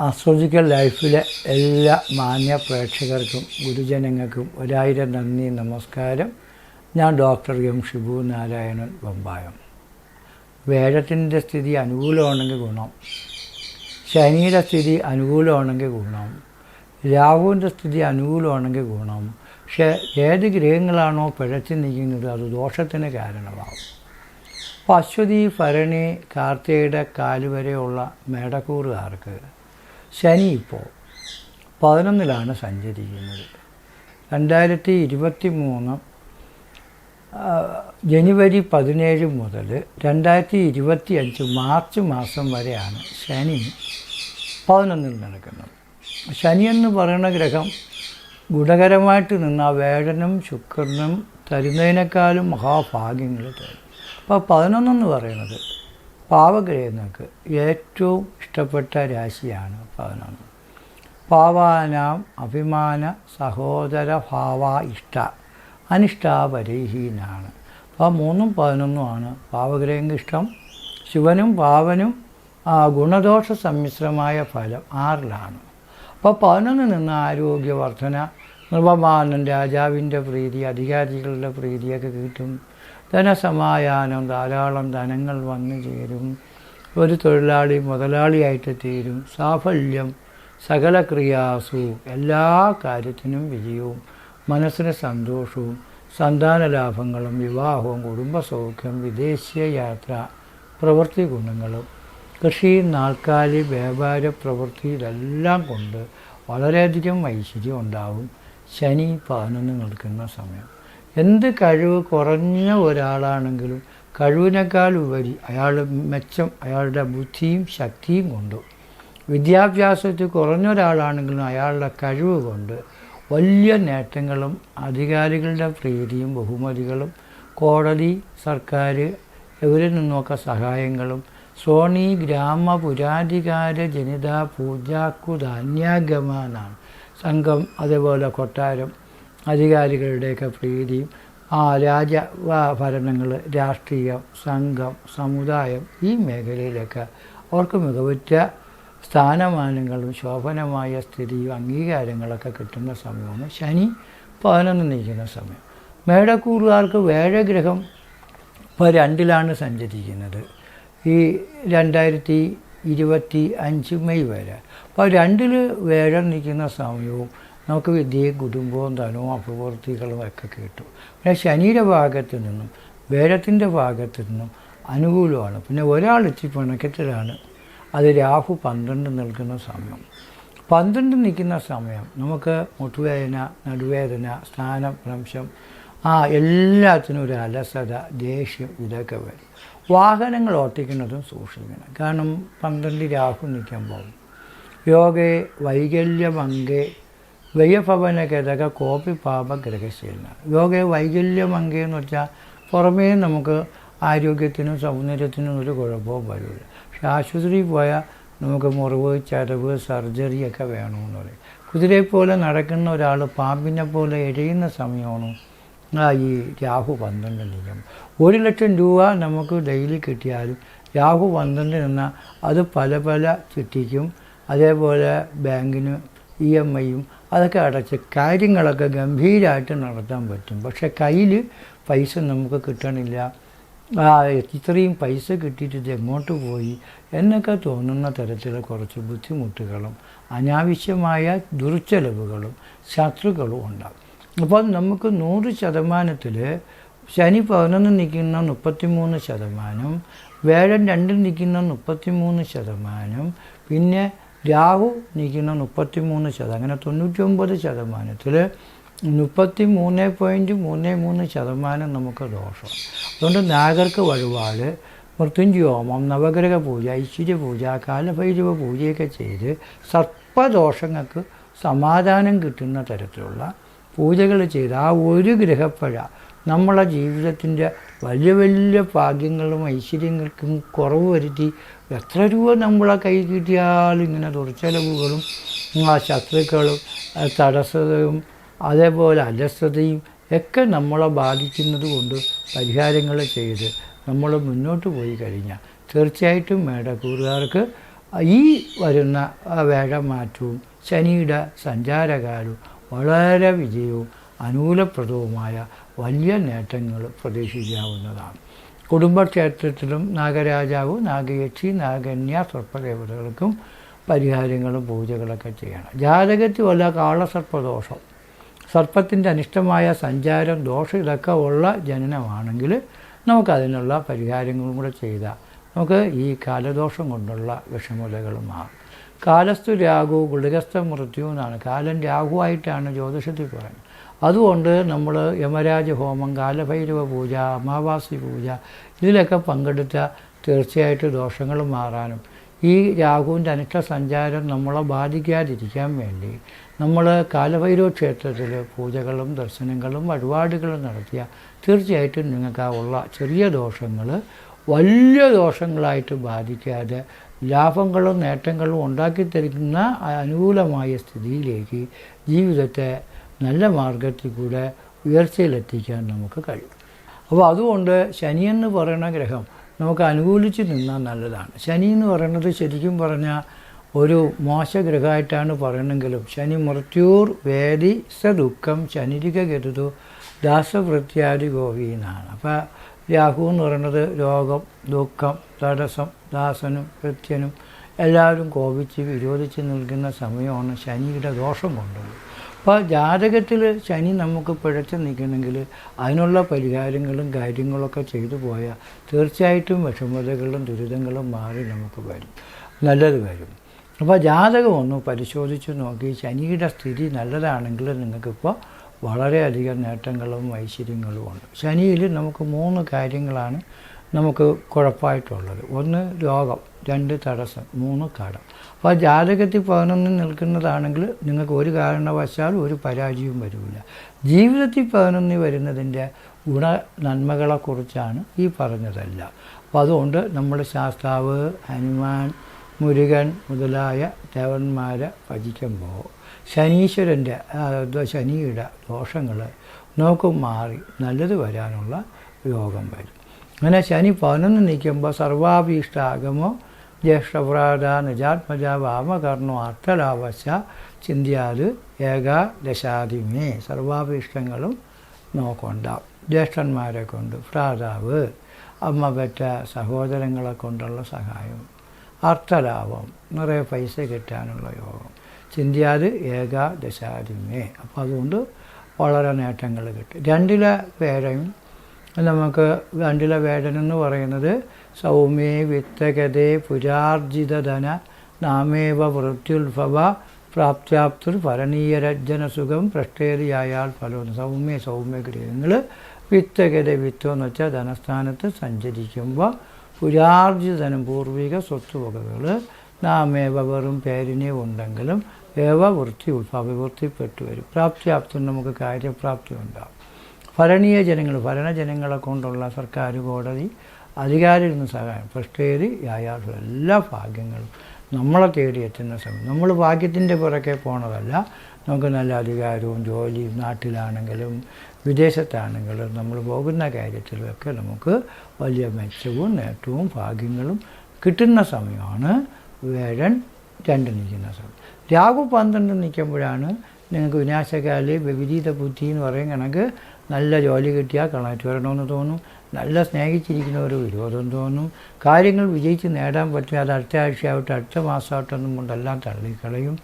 Astrological ലൈഫിലെ എല്ലാ മാന്യ പ്രേക്ഷകർക്കും ഗുരുജനങ്ങൾക്കും ഒരായിരം നന്ദി നമസ്കാരം. ഞാൻ ഡോക്ടർ എം ഷിബു നാരായണൻ ബൊമ്പായം. വേഴത്തിന്റെ സ്ഥിതി അനുകൂലമാണെങ്കിൽ ഗുണം. ശനിയുടെ സ്ഥിതി അനുകൂലമാണെങ്കിൽ ഗുണം. രാഹുവിന്റെ സ്ഥിതി അനുകൂലമാണെങ്കിൽ ഗുണം. പക്ഷേ ഏത് ഗ്രഹങ്ങളാണോ പിഴച്ചു നിൽക്കുന്നത് അത് ദോഷത്തിന് കാരണമാകും അപ്പോൾ അശ്വതി ഭരണി കാർത്തികയുടെ കാലുവരെയുള്ള മേടക്കൂറുകാർക്ക് ശനി ഇപ്പോൾ പതിനൊന്നിലാണ് സഞ്ചരിക്കുന്നത്. രണ്ടായിരത്തി ഇരുപത്തി മൂന്ന് ജനുവരി പതിനേഴ് മുതൽ രണ്ടായിരത്തി ഇരുപത്തി അഞ്ച് മാർച്ച് മാസം വരെയാണ് ശനി പതിനൊന്നിൽ നടക്കുന്നത്. ശനി എന്ന് പറയുന്ന ഗ്രഹം ഗുണകരമായിട്ട് നിന്ന വേഴനും ശുക്രനും തരുന്നതിനേക്കാളും മഹാഭാഗ്യങ്ങൾ തരും. അപ്പോൾ പതിനൊന്നെന്ന് പറയുന്നത് പാവഗ്രഹങ്ങൾക്ക് ഏറ്റവും ഇഷ്ടപ്പെട്ട രാശിയാണ് പതിനൊന്ന്. പാവാനാം അഭിമാന സഹോദര ഭാവ ഇഷ്ട അനിഷ്ടാപരിഹീനാണ് അപ്പോൾ മൂന്നും പതിനൊന്നുമാണ് പാവഗ്രഹങ്ങൾക്ക് ഇഷ്ടം. ശിവനും പാവനും ഗുണദോഷ സമ്മിശ്രമായ ഫലം ആറിലാണ്. അപ്പോൾ പതിനൊന്ന് നിന്ന് ആരോഗ്യവർദ്ധന നൃപമാനൻ രാജാവിന്റെ പ്രീതി അധികാരികളുടെ പ്രീതിയൊക്കെ കിട്ടും. ധനസമായാനം ധാരാളം ധനങ്ങൾ വന്നു ചേരും. ഒരു തൊഴിലാളി മുതലാളിയായിട്ട് തീരും. സാഫല്യം സകല ക്രിയാസു എല്ലാ കാര്യത്തിനും വിജയവും മനസ്സിന് സന്തോഷവും സന്താന ലാഭങ്ങളും വിവാഹവും കുടുംബസൗഖ്യം വിദേശീയ യാത്ര പ്രവൃത്തി ഗുണങ്ങളും. കൃഷി നാൽക്കാലി വ്യാപാര പ്രവൃത്തി ഇതെല്ലാം കൊണ്ട് വളരെയധികം ഐശ്വര്യം ഉണ്ടാവും. ശനി പതിനൊന്ന് നിൽക്കുന്ന സമയം. എന്ത് കഴിവ് കുറഞ്ഞ ഒരാളാണെങ്കിലും കഴിവിനേക്കാൾ ഉപരി അയാൾ മെച്ചം അയാളുടെ ബുദ്ധിയും ശക്തിയും കൊണ്ട്. വിദ്യാഭ്യാസത്തിൽ കുറഞ്ഞ ഒരാളാണെങ്കിലും അയാളുടെ കഴിവ് കൊണ്ട് വലിയ നേട്ടങ്ങളും അധികാരികളുടെ പ്രീതിയും ബഹുമതികളും കോടതി സർക്കാർ ഇവരിൽ നിന്നൊക്കെ സഹായങ്ങളും സോണി ഗ്രാമ പുരാധികാര ജനിത പൂജാക്കു ധാന്യാഗമാനാണ്. സംഘം അതേപോലെ കൊട്ടാരം അധികാരികളുടെയൊക്കെ പ്രീതിയും ആ രാജ ഭരണങ്ങൾ രാഷ്ട്രീയം സംഘം സമുദായം ഈ മേഖലയിലൊക്കെ അവർക്ക് മികവുറ്റ സ്ഥാനമാനങ്ങളും ശോഭനമായ സ്ഥിതിയും അംഗീകാരങ്ങളൊക്കെ കിട്ടുന്ന സമയമാണ് ശനി പതിനൊന്ന് നീക്കുന്ന സമയം. മേടക്കൂറുകാർക്ക് വേഴഗ്രഹം ഇപ്പോൾ രണ്ടിലാണ് സഞ്ചരിക്കുന്നത്. ഈ രണ്ടായിരത്തി ഇരുപത്തി അഞ്ച് മെയ് വരെ. അപ്പോൾ രണ്ടിൽ വേഴം നിൽക്കുന്ന സമയവും നമുക്ക് വിദ്യയും കുടുംബവും ധനവും അഭിവൃദ്ധികളും ഒക്കെ കിട്ടും. പിന്നെ ശനിയുടെ ഭാഗത്ത് നിന്നും വേരത്തിന്റെ ഭാഗത്തു നിന്നും അനുകൂലമാണ്. പിന്നെ ഒരാൾ എത്തി പിണക്കത്തിലാണ്. അത് രാഹു പന്ത്രണ്ട് നിൽക്കുന്ന സമയം. പന്ത്രണ്ട് നിൽക്കുന്ന സമയം നമുക്ക് മുട്ടുവേദന നടുവേദന സ്ഥാനഭ്രംശം ആ എല്ലാത്തിനും ഒരു അലസത ദേഷ്യം ഇതൊക്കെ വരും. വാഹനങ്ങൾ ഓട്ടിക്കുന്നതും സൂക്ഷിക്കണം. കാരണം പന്ത്രണ്ട് രാഹു നിൽക്കാൻ നിൽക്കുമ്പോൾ യോഗേ വൈകല്യമങ്കേ വയ്യഭവന ഗതക കോപ്പി പാപ ഗ്രഹശീലന വൈകല്യമങ്കി എന്ന് വെച്ചാൽ പുറമേ നമുക്ക് ആരോഗ്യത്തിനും സൗന്ദര്യത്തിനും ഒരു കുഴപ്പവും വരില്ല. പക്ഷെ ആശുപത്രിയിൽ പോയാൽ നമുക്ക് മുറിവ് ചരവ് സർജറിയൊക്കെ വേണമെന്ന് പറയും. കുതിരയെ പോലെ നടക്കുന്ന ഒരാൾ പാമ്പിനെ പോലെ എഴയുന്ന സമയമാണ് ഈ രാഹു പന്ത്രണ്ട് നിൽക്കും ഒരു ലക്ഷം രൂപ നമുക്ക് ഡെയിലി കിട്ടിയാലും രാഹു പന്ത്രണ്ട് നിന്നാൽ അത് പല പല ചിട്ടിക്കും അതേപോലെ ബാങ്കിന് ഇ എം ഐയും അതൊക്കെ അടച്ച് കാര്യങ്ങളൊക്കെ ഗംഭീരമായിട്ട് നടത്താൻ പറ്റും. പക്ഷേ കയ്യിൽ പൈസ നമുക്ക് കിട്ടണില്ല. ആ ഇത്രയും പൈസ കിട്ടിയിട്ട് ഇത് എങ്ങോട്ട് പോയി? എന്നൊക്കെ തോന്നുന്ന തരത്തിലുള്ള കുറച്ച് ബുദ്ധിമുട്ടുകളും അനാവശ്യമായ ദുർച്ചെലവുകളും ശത്രുക്കളും ഉണ്ടാകും. അപ്പോൾ നമുക്ക് നൂറ് ശതമാനത്തിൽ ശനി പതിനൊന്ന് നിൽക്കുന്ന മുപ്പത്തിമൂന്ന് ശതമാനം വേഴൻ രണ്ടിൽ നിൽക്കുന്ന മുപ്പത്തിമൂന്ന് ശതമാനം പിന്നെ രാഹു നിൽക്കുന്ന മുപ്പത്തിമൂന്ന് ശതമാനം അങ്ങനെ തൊണ്ണൂറ്റൊമ്പത് ശതമാനത്തിൽ മുപ്പത്തി മൂന്ന് പോയിന്റ് മൂന്ന് മൂന്ന് ശതമാനം നമുക്ക് ദോഷം. അതുകൊണ്ട് നാഗർക്ക് വഴിപാട് മൃത്യുഞ്ജോമം നവഗ്രഹ പൂജ ഐശ്വര്യ പൂജ കാലഭൈരവ പൂജയൊക്കെ ചെയ്ത് സർപ്പദോഷങ്ങൾക്ക് സമാധാനം കിട്ടുന്ന തരത്തിലുള്ള പൂജകൾ ചെയ്ത് ആ ഒരു ഗ്രഹപ്പഴ നമ്മളെ ജീവിതത്തിന്റെ വലിയ വലിയ ഭാഗ്യങ്ങളും ഐശ്വര്യങ്ങൾക്കും കുറവ് വരുത്തി എത്ര രൂപ നമ്മളെ കൈ കിട്ടിയാലും ഇങ്ങനെ ദുർച്ചെലവുകളും ആ ശത്രുക്കളും തടസ്സതയും അതേപോലെ അലസതയും ഒക്കെ നമ്മളെ ബാധിക്കുന്നത് കൊണ്ട് പരിഹാരങ്ങൾ ചെയ്ത് നമ്മൾ മുന്നോട്ട് പോയി കഴിഞ്ഞാൽ തീർച്ചയായിട്ടും മേടക്കൂറുകാർക്ക് ഈ വരുന്ന വേഴമാറ്റവും ശനിയുടെ സഞ്ചാരകാലവും വളരെ വിജയവും അനുകൂലപ്രദവുമായ വലിയ നേട്ടങ്ങൾ പ്രതീക്ഷിക്കാവുന്നതാണ്. കുടുംബക്ഷേത്രത്തിലും നാഗരാജാവ് നാഗയക്ഷി നാഗന്യ സർപ്പദേവതകൾക്കും പരിഹാരങ്ങളും പൂജകളൊക്കെ ചെയ്യണം. ജാതകത്തിൽ വല്ല കാളസർപ്പദോഷം സർപ്പത്തിന്റെ അനിഷ്ടമായ സഞ്ചാരം ദോഷം ഇതൊക്കെ ഉള്ള ജനനമാണെങ്കിൽ നമുക്കതിനുള്ള പരിഹാരങ്ങളും കൂടെ ചെയ്താൽ നമുക്ക് ഈ കാലദോഷം കൊണ്ടുള്ള വിഷമതകൾ മാറും. കാലസ്ഥു രാഹു ഗുളികസ്ഥ മൃത്യു എന്നാണ്. കാലം രാഹുവായിട്ടാണ് ജ്യോതിഷത്തിൽ പറയുന്നത്. അതുകൊണ്ട് നമ്മൾ യമരാജ ഹോമം കാലഭൈരവ പൂജ അമാവാസി പൂജ ഇതിലൊക്കെ പങ്കെടുത്ത തീർച്ചയായിട്ടും ദോഷങ്ങൾ മാറാനും. ഈ രാഹുവിന്റെ അനിഷ്ട സഞ്ചാരം നമ്മളെ ബാധിക്കാതിരിക്കാൻ വേണ്ടി നമ്മൾ കാലഭൈരവ ക്ഷേത്രത്തിൽ പൂജകളും ദർശനങ്ങളും വഴിപാടുകളും നടത്തിയ തീർച്ചയായിട്ടും നിങ്ങൾക്ക് ആ ഉള്ള ചെറിയ ദോഷങ്ങൾ വലിയ ദോഷങ്ങളായിട്ട് ബാധിക്കാതെ ലാഭങ്ങളും നേട്ടങ്ങളും ഉണ്ടാക്കി തരുന്ന അനുകൂലമായ സ്ഥിതിയിലേക്ക് ജീവിതത്തെ നല്ല മാർഗത്തിൽ കൂടെ ഉയർച്ചയിലെത്തിക്കാൻ നമുക്ക് കഴിയും. അപ്പോൾ അതുകൊണ്ട് ശനി എന്ന് പറയുന്ന ഗ്രഹം നമുക്ക് അനുകൂലിച്ച് നിന്നാൽ നല്ലതാണ്. ശനി എന്ന് പറയുന്നത് ശരിക്കും പറഞ്ഞാൽ ഒരു മോശഗ്രഹമായിട്ടാണ് പറയണമെങ്കിലും ശനി മൃത്യൂർ വേദി സ ദുഃഖം ശനിരിക കരുതു ദാസവൃത്യാദി ഗോപി എന്നാണ് അപ്പോൾ രാഹു എന്ന് പറയുന്നത് രോഗം ദുഃഖം തടസ്സം ദാസനും കൃത്യനും എല്ലാവരും കോപിച്ച് വിരോധിച്ച് നിൽക്കുന്ന സമയമാണ് ശനിയുടെ ദോഷം കൊണ്ടുള്ളത് അപ്പോൾ ജാതകത്തിൽ ശനി നമുക്ക് പിഴച്ച് നിൽക്കണമെങ്കിൽ അതിനുള്ള പരിഹാരങ്ങളും കാര്യങ്ങളൊക്കെ ചെയ്തു പോയാൽ തീർച്ചയായിട്ടും വിഷമതകളും ദുരിതങ്ങളും മാറി നമുക്ക് വരും. നല്ലത് വരും അപ്പോൾ ജാതകം ഒന്ന് പരിശോധിച്ച് നോക്കി. ശനിയുടെ സ്ഥിതി നല്ലതാണെങ്കിൽ നിങ്ങൾക്കിപ്പോൾ വളരെയധികം നേട്ടങ്ങളും ഐശ്വര്യങ്ങളും ഉണ്ട്. ശനിയിൽ നമുക്ക് മൂന്ന് കാര്യങ്ങളാണ് നമുക്ക് കുഴപ്പമായിട്ടുള്ളത്. ഒന്ന് രോഗം രണ്ട് തടസ്സം മൂന്ന് കടം. അപ്പോൾ ജാതകത്തിൽ പതിനൊന്ന് നിൽക്കുന്നതാണെങ്കിൽ നിങ്ങൾക്ക് ഒരു കാരണവശാലും ഒരു പരാജയവും വരില്ല. ജീവിതത്തിൽ പതിനൊന്ന് വരുന്നതിന്റെ ഗുണ നന്മകളെക്കുറിച്ചാണ് ഈ പറഞ്ഞതെല്ലാം. അപ്പോൾ അതുകൊണ്ട് നമ്മുടെ ശാസ്താവ് ഹനുമാൻ മുരുകൻ മുതലായ ദേവന്മാരെ ഭജിക്കുമ്പോൾ ശനീശ്വരന്റെ ശനിയുടെ ദോഷങ്ങൾ നമുക്ക് മാറി നല്ലത് വരാനുള്ള യോഗം വരും. അങ്ങനെ ശനി പതിനൊന്ന് നിൽക്കുമ്പോൾ സർവാഭീഷ്ടാഗമോ ജ്യേഷ്ഠപ്രാത നിജാത്മജ വാമകർണോ അർത്ഥലാവശ ചിന്തിയാത് ഏകാദശാദിമേ സർവാഭീഷ്ടങ്ങളും നോക്കുണ്ടാവും ജ്യേഷ്ഠന്മാരെ കൊണ്ട് ഭ്രാതാവ് അമ്മ പെറ്റ സഹോദരങ്ങളെ കൊണ്ടുള്ള സഹായം. അർത്ഥലാഭം നിറയെ പൈസ കിട്ടാനുള്ള യോഗം. ചിന്തിയാത് ഏകാദശാദിമേ അപ്പോൾ അതുകൊണ്ട് വളരെ നേട്ടങ്ങൾ കിട്ടും. രണ്ടിലെ പേരയും നമുക്ക് രണ്ടിലെ വേദന എന്ന് പറയുന്നത് സൗമ്യേ വിത്തഗതേ പുരാർജിതധന നാമേവ വൃത്യുത്ഭവ പ്രാപ്ത്യാപ്തുർ ഭരണീയരജ്ജന സുഖം പ്രഷ്ടേതിയായാൽ ഫലം സൗമ്യ സൗമ്യ ഗ്രഹങ്ങൾ വിത്തഗത വിത്തം എന്ന് വെച്ചാൽ ധനസ്ഥാനത്ത് സഞ്ചരിക്കുമ്പോൾ പുരാർജിതനം പൂർവിക സ്വത്തുവകകൾ നാമേവ വെറും പേരിനെ ഉണ്ടെങ്കിലും ഏവ വൃത്തി ഉത്ഭവ വൃത്തിപ്പെട്ടു വരും പ്രാപ്തിയാപ്തി നമുക്ക് കാര്യപ്രാപ്തി ഉണ്ടാകും ഭരണീയ ജനങ്ങൾ ഭരണജനങ്ങളെ കൊണ്ടുള്ള സർക്കാർ കോടതി അധികാരിയിൽ നിന്ന് സഹായം ഭ്രഷ്ടേരി യായാളും എല്ലാ ഭാഗ്യങ്ങളും നമ്മളെ തേടി എത്തുന്ന സമയം. നമ്മൾ ഭാഗ്യത്തിന്റെ പുറകെ പോണതല്ല. നമുക്ക് നല്ല അധികാരവും ജോലിയും നാട്ടിലാണെങ്കിലും വിദേശത്താണെങ്കിലും നമ്മൾ പോകുന്ന കാര്യത്തിലൊക്കെ നമുക്ക് വലിയ മെച്ചവും നേട്ടവും ഭാഗ്യങ്ങളും കിട്ടുന്ന സമയമാണ്. വേഴൻ രണ്ട് നിൽക്കുന്ന സമയം. രാഹു പന്ത്രണ്ട് നിൽക്കുമ്പോഴാണ് നിങ്ങൾക്ക് വിനാശകാലി വിപരീത ബുദ്ധി എന്ന് പറയും കണക്ക് നല്ല ജോലി കിട്ടിയാൽ കളാറ്റ് വരണമെന്ന് തോന്നും. നല്ല സ്നേഹിച്ചിരിക്കുന്ന ഒരു വിരോധം തോന്നും. കാര്യങ്ങൾ വിജയിച്ച് നേടാൻ പറ്റും. അത് അടുത്ത ആഴ്ചയാവട്ടെ അടുത്ത മാസമാവട്ടെന്നും കൊണ്ടെല്ലാം തള്ളിക്കളയും.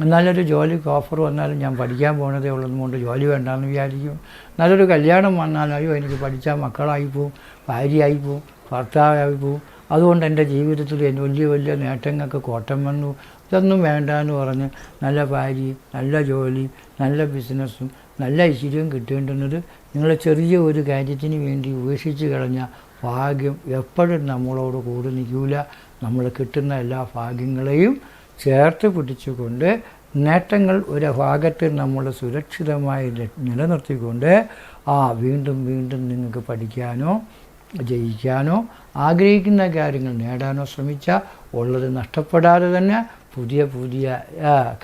നല്ലൊരു ജോലിക്ക് ഓഫർ വന്നാലും ഞാൻ പഠിക്കാൻ പോണതേ ഉള്ളതും കൊണ്ട് ജോലി വേണ്ടാന്ന് വിചാരിക്കും. നല്ലൊരു കല്യാണം വന്നാലും അയ്യോ എനിക്ക് പഠിച്ചാൽ മക്കളായി പോവും ഭാര്യയായി പോവും ഭർത്താവായി പോവും. അതുകൊണ്ട് എന്റെ ജീവിതത്തിൽ വലിയ വലിയ നേട്ടങ്ങൾക്ക് കോട്ടം വന്നു. ഇതൊന്നും വേണ്ട എന്ന് പറഞ്ഞ് നല്ല ഭാര്യയും നല്ല ജോലിയും നല്ല ബിസിനസ്സും നല്ല ഐശ്വര്യവും കിട്ടേണ്ടുന്നത് നിങ്ങൾ ചെറിയ ഒരു കാര്യത്തിന് വേണ്ടി ഉപേക്ഷിച്ച് കളഞ്ഞ ഭാഗ്യം എപ്പോഴും നമ്മളോട് കൂടെ നിൽക്കില്ല നമ്മൾ കിട്ടുന്ന എല്ലാ ഭാഗ്യങ്ങളെയും ചേർത്ത് പിടിച്ചുകൊണ്ട് നേട്ടങ്ങൾ ഒരു ഭാഗത്ത് നമ്മൾ സുരക്ഷിതമായി നിലനിർത്തിക്കൊണ്ട് ആ വീണ്ടും വീണ്ടും നിങ്ങൾക്ക് പഠിക്കാനോ ജയിക്കാനോ ആഗ്രഹിക്കുന്ന കാര്യങ്ങൾ നേടാനോ ശ്രമിച്ചാൽ ഉള്ളത് നഷ്ടപ്പെടാതെ തന്നെ പുതിയ പുതിയ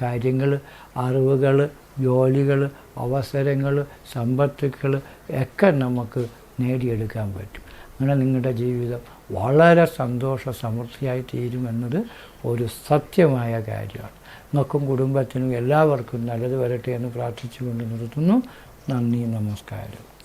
കാര്യങ്ങൾ അറിവുകൾ ജോലികൾ അവസരങ്ങൾ സമ്പത്തുക്കൾ ഒക്കെ നമുക്ക് നേടിയെടുക്കാൻ പറ്റും. അങ്ങനെ നിങ്ങളുടെ ജീവിതം വളരെ സന്തോഷ സമൃദ്ധിയായി തീരുമെന്നത് ഒരു സത്യമായ കാര്യമാണ്. നമുക്കും കുടുംബത്തിനും എല്ലാവർക്കും നല്ലത് വരട്ടെ എന്ന് പ്രാർത്ഥിച്ചുകൊണ്ട് നിർത്തുന്നു. നന്ദി നമസ്കാരം.